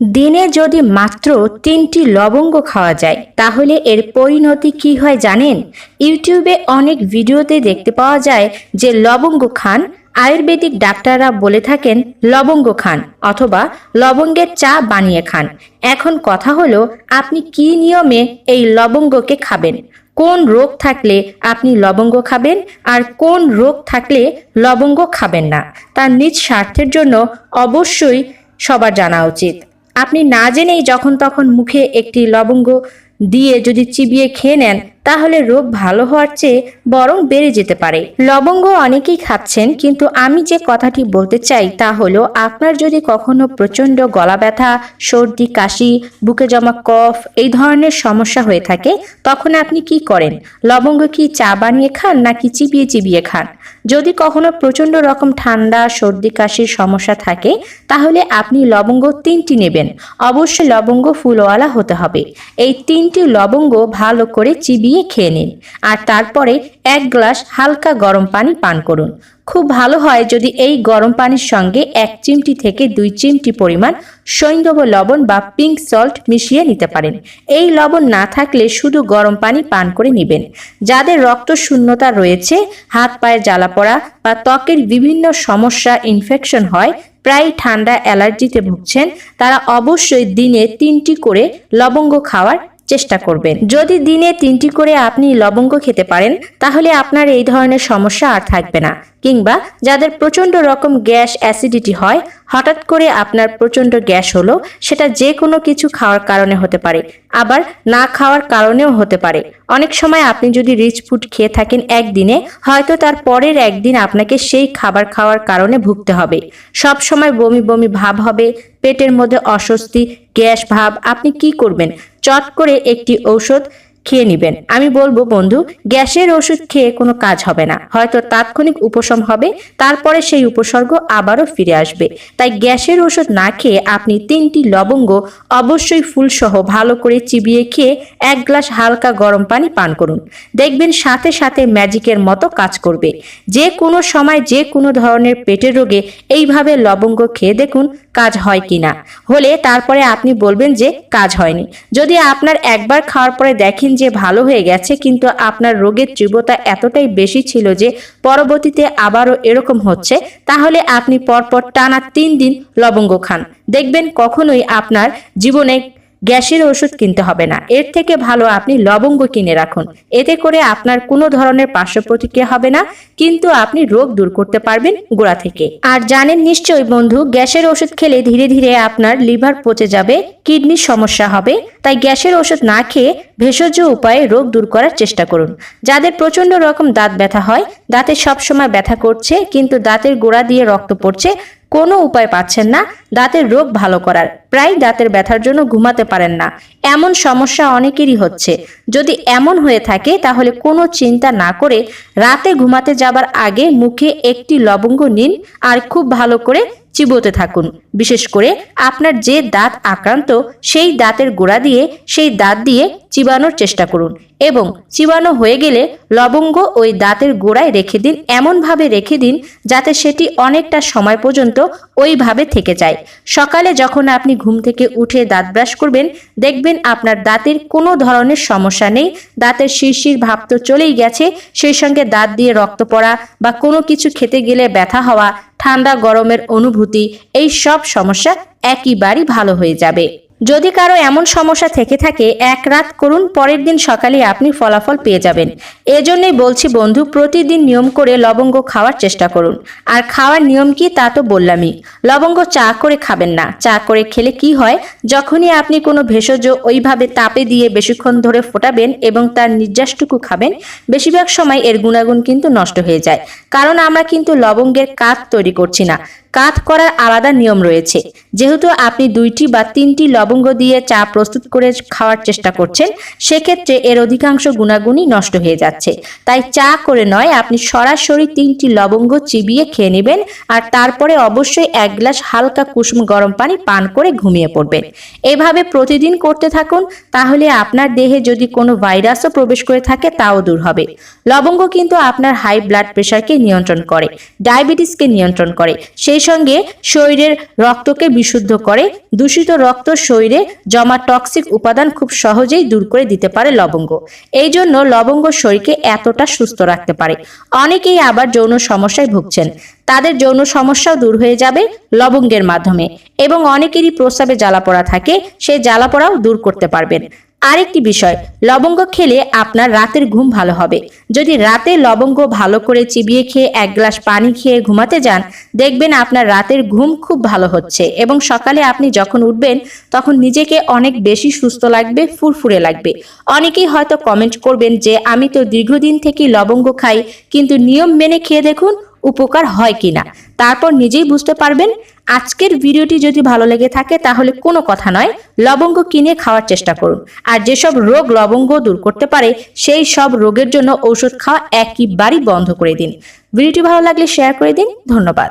দিনে যদি মাত্র তিনটি লবঙ্গ খাওয়া যায়, তাহলে এর পরিণতি কি হয় জানেন? ইউটিউবে অনেক ভিডিওতে দেখতে পাওয়া যায় যে লবঙ্গ খান, আয়ুর্বেদিক ডাক্তাররা বলে থাকেন লবঙ্গ খান অথবা লবঙ্গের চা বানিয়ে খান। এখন কথা হলো, আপনি কি নিয়মে এই লবঙ্গকে খাবেন? কোন রোগ থাকলে আপনি লবঙ্গ খাবেন আর কোন রোগ থাকলে লবঙ্গ খাবেন না? তার নিজ স্বার্থের জন্য অবশ্যই সবার জানা উচিত। আপনি না জেনেই যখন তখন মুখে একটি লবঙ্গ দিয়ে যদি চিবিয়ে খেয়ে নেন তাহলে রোগ ভালো হওয়ার চেয়ে বরং বেড়ে যেতে পারে। লবঙ্গ অনেকেই খাচ্ছেন, কিন্তু আমি যে কথাটি বলতে চাই তা হলো, আপনার যদি কখনো প্রচণ্ড গলা ব্যথা, সর্দি, কাশি, বুকে জমা কফ এই ধরনের সমস্যা হয়ে থাকে, তখন আপনি কি করেন? লবঙ্গ কি চা বানিয়ে খান নাকি চিবিয়ে চিবিয়ে খান? যদি কখনো প্রচণ্ড রকম ঠান্ডা, সর্দি, কাশির সমস্যা থাকে, তাহলে আপনি লবঙ্গ তিনটি নেবেন। অবশ্যই লবঙ্গ ফুলওয়ালা হতে হবে। এই তিনটি লবঙ্গ ভালো করে চিবিয়ে খেয়ে নিন। আর তারপরে এক গ্লাস হালকা গরম পানি পান করুন। খুব ভালো হয় যদি এই গরম পানির সঙ্গে এক চিমটি থেকে দুই চিমটি পরিমাণ সৈন্ধব লবণ বা পিঙ্ক সল্ট মিশিয়ে নিতে পারেন। এই লবণ না থাকলে শুধু গরম পানি পান করে নেবেন। যাদের রক্ত শূন্যতা রয়েছে, হাত পায়ে জ্বালা পড়া বা ত্বকের বিভিন্ন সমস্যা ইনফেকশন হয় প্রায় ঠান্ডা অ্যালার্জিতে ভুগছেন, তারা অবশ্যই দিনে তিনটি করে লবঙ্গ খাওয়ার চেষ্টা করবেন। যদি দিনে তিনটি করে আপনি লবঙ্গ খেতে পারেন, তাহলে আপনার এই ধরনের সমস্যা আর থাকবে না। কিংবা যাদের প্রচণ্ড রকম গ্যাস অ্যাসিডিটি হয়, হঠাৎ করে আপনার প্রচণ্ড গ্যাস হলো, সেটা যে কোনো কিছু খাওয়ার কারণে হতে পারে। আবার না খাওয়ার কারণেও হতে পারে। অনেক সময় আপনি যদি রিচ ফুড খেয়ে থাকেন একদিনে, হয়তো তার পরের একদিন আপনাকে সেই খাবার খাওয়ার কারণে ভুগতে হবে। সব সময় বমি বমি ভাব হবে, পেটের মধ্যে অস্বস্তি, গ্যাস ভাব। আপনি কি করবেন? চট করে একটি ঔষধ খেয়ে নেবেন। আমি বলব, বন্ধু, গ্যাসের ওষুধ খেয়ে কোনো কাজ হবে না। হয়তো তাৎক্ষণিক উপশম হবে, তারপরে সেই উপসর্গ আবারও ফিরে আসবে। তাই গ্যাসের ওষুধ না খেয়ে আপনি তিনটি লবঙ্গ অবশ্যই ফুলসহ ভালো করে চিবিয়ে খেয়ে এক গ্লাস হালকা গরম পানি পান করুন। দেখবেন সাথে সাথে ম্যাজিকের মতো কাজ করবে। যে কোনো সময় যে কোনো ধরনের পেটের রোগে এইভাবে লবঙ্গ খেয়ে দেখুন কাজ হয় কিনা হলে তারপরে আপনি বলবেন যে কাজ হয়নি। যদি আপনার একবার খাওয়ার পরে দেখেন যে ভালো হয়ে গেছে, কিন্তু আপনার রোগের তীব্রতা এতটাই বেশি ছিল যে পরবর্তীতে আবারও এরকম হচ্ছে, তাহলে আপনি পরপর টানা তিন দিন লবঙ্গ খান। দেখবেন কখনোই আপনার জীবনে গ্যাসের ওষুধ কিনতে হবে না। এর থেকে ভালো আপনি লবঙ্গ কিনে রাখুন। এতে করে আপনার কোনো ধরনের পার্শ্ব প্রতিক্রিয়া হবে না, কিন্তু আপনি রোগ দূর করতে পারবেন গোড়া থেকে। আর জানেন নিশ্চয়ই বন্ধু, গ্যাসের ওষুধ খেলে ধীরে ধীরে আপনার লিভার পচে যাবে, কিডনির সমস্যা হবে। তাই গ্যাসের ওষুধ না খেয়ে ভেষজ উপায়ে রোগ দূর করার চেষ্টা করুন। যাদের প্রচণ্ড রকম দাঁত ব্যথা হয়, দাঁতে সবসময় ব্যথা করছে, কিন্তু দাঁতের গোড়া দিয়ে রক্ত পড়ছে কোনো উপায় পাচ্ছেন না, দাঁতের রোগ ভালো করার। প্রায় দাঁতের ব্যথার জন্য ঘুমাতে পারেন না। এমন সমস্যা অনেকেরই হচ্ছে। যদি এমন হয়ে থাকে, তাহলে কোনো চিন্তা না করে রাতে ঘুমাতে যাবার আগে মুখে একটি লবঙ্গ নিন আর খুব ভালো করে চিবোতে থাকুন। বিশেষ করে আপনার যে দাঁত আক্রান্ত, সেই দাঁতের গোড়া দিয়ে, সেই দাঁত দিয়ে চিবানোর চেষ্টা করুন এবং চিবানো হয়ে গেলে লবঙ্গ ওই দাঁতের গোড়ায় রেখে দিন, এমনভাবে রেখে দিন যাতে সেটি অনেকটা সময় পর্যন্ত ওইভাবে থেকে যায়। সকালে যখন আপনি ঘুম থেকে উঠে দাঁত ব্রাশ করবেন, দেখবেন আপনার দাঁতের কোনো ধরনের সমস্যা নেই, দাঁতের শিরশির ভাব তো চলেই গেছে, সেই সঙ্গে দাঁত দিয়ে রক্ত পড়া বা কোনো কিছু খেতে গেলে ব্যথা হওয়া, ঠান্ডা গরমের অনুভূতি, এই সব সমস্যা একইবারই ভালো হয়ে যাবে। যদি কারও এমন সমস্যা থেকে থাকে, এক রাত করুন, পরের দিন সকালে আপনি ফলাফল পেয়ে যাবেন। এজন্যই বলছি বন্ধু, প্রতিদিন নিয়ম করে লবঙ্গ খাওয়ার চেষ্টা করুন। আর খাওয়ার নিয়ম কি তা তো বললামই। লবঙ্গ চা করে খাবেন না। চা করে খেলে কি হয়? যখনই আপনি কোনো ভেষজ ওইভাবে তাপে দিয়ে বেশিক্ষণ ধরে ফোটাবেন এবং তার নির্যাসটুকু খাবেন, বেশিরভাগ সময় এর গুণাগুণ কিন্তু নষ্ট হয়ে যায়। কারণ আমরা কিন্তু লবঙ্গের কাঠ তৈরি করছি না। কাত করার আলাদা নিয়ম রয়েছে। যেহেতু আপনি দুইটি বা তিনটি লবঙ্গ দিয়ে চা প্রস্তুত করে খাওয়ার চেষ্টা করছেন, সেক্ষেত্রে এর অধিকাংশ গুণাগুণই নষ্ট হয়ে যাচ্ছে। তাই চা করে নয়, আপনি সরাসরি তিনটি লবঙ্গ চিবিয়ে খেয়ে নেবেন আর তারপরে অবশ্যই এক গ্লাস হালকা কুসুম গরম পানি পান করে ঘুমিয়ে পড়বেন। এভাবে প্রতিদিন করতে থাকুন, তাহলে আপনার দেহে যদি কোনো ভাইরাসও প্রবেশ করে থাকে, তাও দূর হবে। লবঙ্গ কিন্তু আপনার হাই ব্লাড প্রেশারকে নিয়ন্ত্রণ করে, ডায়াবেটিসকে নিয়ন্ত্রণ করে। সেই সঙ্গে শরীরের রক্তকে বিশুদ্ধ করে, দূষিত রক্ত শরীরে জমা টক্সিক উপাদান খুব সহজেই দূর করে দিতে পারে লবঙ্গ। এই জন্য লবঙ্গ শরীরকে এতটা সুস্থ রাখতে পারে। অনেকেই আবার যৌন সমস্যায় ভুগছেন। তাদের যৌন সমস্যাও দূর হয়ে যাবে লবঙ্গের মাধ্যমে এবং অনেকেরই প্রস্রাবে জ্বালাপোড়া থাকে সেই জ্বালাপোড়াও দূর করতে পারবেন। আরেকটি বিষয়, লবঙ্গ খেলে আপনার রাতের ঘুম ভালো হবে। যদি রাতে লবঙ্গ ভালো করে চিবিয়ে খেয়ে এক গ্লাস পানি খেয়ে ঘুমাতে যান, দেখবেন আপনার রাতের ঘুম খুব ভালো হচ্ছে এবং সকালে আপনি যখন উঠবেন, তখন নিজেকে অনেক বেশি সুস্থ লাগবে, ফুরফুরে লাগবে। অনেকেই হয়তো কমেন্ট করবেন যে, আমি তো দীর্ঘদিন থেকেই লবঙ্গ খাই, কিন্তু নিয়ম মেনে খেয়ে দেখুন উপকার হয় কিনা, তারপর নিজেই বুঝতে পারবেন। আজকের ভিডিওটি যদি ভালো লেগে থাকে, তাহলে কোনো কথা নয়, লবঙ্গ কিনে খাওয়ার চেষ্টা করুন। আর যেসব রোগ লবঙ্গ দূর করতে পারে, সেই সব রোগের জন্য ঔষধ খাওয়া একেবারেই বন্ধ করে দিন। ভিডিওটি ভালো লাগলে শেয়ার করে দিন। ধন্যবাদ।